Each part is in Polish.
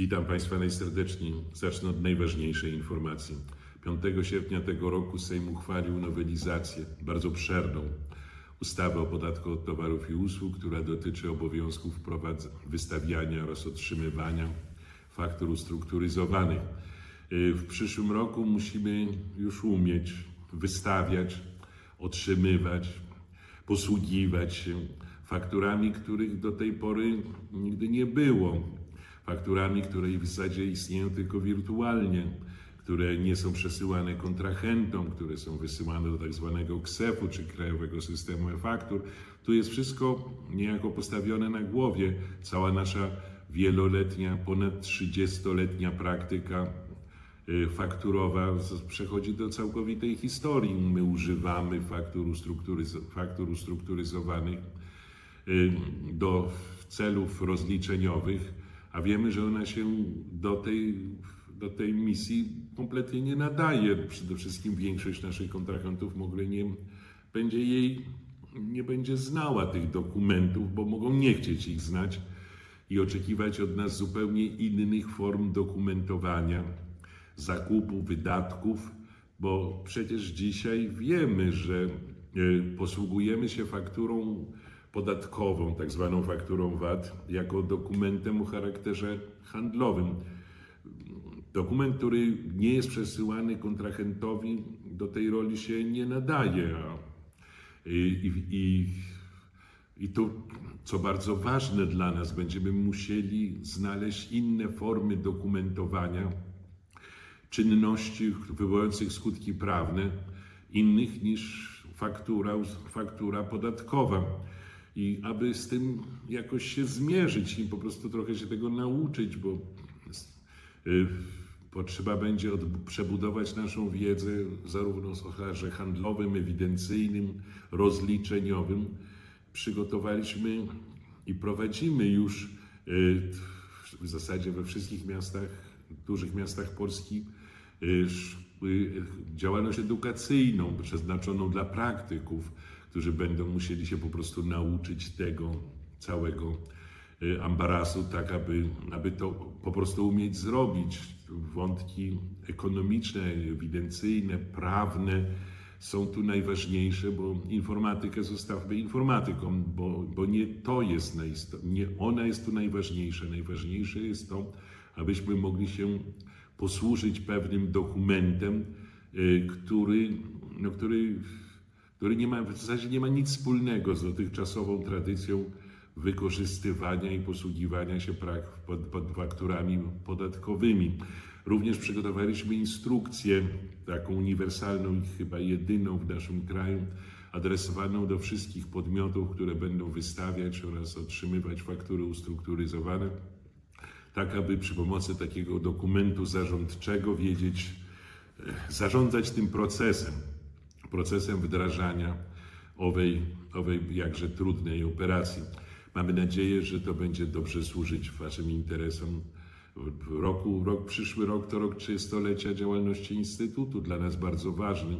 Witam Państwa najserdeczniej. Zacznę od najważniejszej informacji. 5 sierpnia tego roku Sejm uchwalił nowelizację, bardzo obszerną, ustawy o podatku od towarów i usług, która dotyczy obowiązku wprowadz- wystawiania oraz otrzymywania faktur ustrukturyzowanych. Y, W przyszłym roku musimy już umieć wystawiać, otrzymywać, posługiwać się fakturami, których do tej pory nigdy nie było. Fakturami, które w zasadzie istnieją tylko wirtualnie, które nie są przesyłane kontrahentom, które są wysyłane do tak zwanego KSEF-u czy Krajowego Systemu E-Faktur. Tu jest wszystko niejako postawione na głowie. Cała nasza wieloletnia, ponad 30-letnia praktyka y, fakturowa przechodzi do całkowitej historii. My używamy faktur, ustrukturyz- faktur ustrukturyzowanych y, do celów rozliczeniowych, a wiemy, że ona się do tej, do tej misji kompletnie nie nadaje. Przede wszystkim większość naszych kontrahentów w ogóle nie będzie jej, nie będzie znała tych dokumentów, bo mogą nie chcieć ich znać i oczekiwać od nas zupełnie innych form dokumentowania zakupu, wydatków, bo przecież dzisiaj wiemy, że y, posługujemy się fakturą podatkową, tak zwaną fakturą VAT, jako dokumentem o charakterze handlowym. Dokument, który nie jest przesyłany kontrahentowi, do tej roli się nie nadaje. I, i, i, co bardzo ważne dla nas, będziemy musieli znaleźć inne formy dokumentowania czynności wywołujących skutki prawne, innych niż faktura, faktura podatkowa. I aby z tym jakoś się zmierzyć i po prostu trochę się tego nauczyć, bo y, potrzeba będzie od, przebudować naszą wiedzę zarówno w charakterze handlowym, ewidencyjnym, rozliczeniowym. Przygotowaliśmy i prowadzimy już y, w zasadzie we wszystkich miastach, dużych miastach Polski y, y, działalność edukacyjną przeznaczoną dla praktyków, którzy będą musieli się po prostu nauczyć tego całego y, ambarasu, tak aby, aby to po prostu umieć zrobić. Wątki ekonomiczne, ewidencyjne, prawne są tu najważniejsze, bo informatykę zostawmy informatyką, bo, bo nie to jest nie ona jest tu najważniejsza. Najważniejsze jest to, abyśmy mogli się posłużyć pewnym dokumentem, y, który, no, który, który nie ma, w zasadzie nie ma nic wspólnego z dotychczasową tradycją wykorzystywania i posługiwania się prak- pod, pod fakturami podatkowymi. Również przygotowaliśmy instrukcję, taką uniwersalną i chyba jedyną w naszym kraju, adresowaną do wszystkich podmiotów, które będą wystawiać oraz otrzymywać faktury ustrukturyzowane tak aby przy pomocy takiego dokumentu zarządczego wiedzieć, e, zarządzać tym procesem, procesem wdrażania owej, owej jakże trudnej operacji. Mamy nadzieję, że to będzie dobrze służyć Waszym interesom. W roku, rok, przyszły rok to rok 30-lecia działalności Instytutu, dla nas bardzo ważny.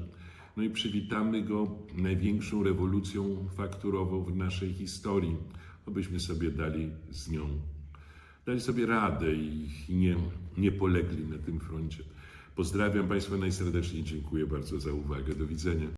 No i przywitamy go największą rewolucją fakturową w naszej historii, abyśmy sobie dali z nią dali sobie radę i nie, nie polegli na tym froncie. Pozdrawiam Państwa najserdeczniej, dziękuję bardzo za uwagę. Do widzenia.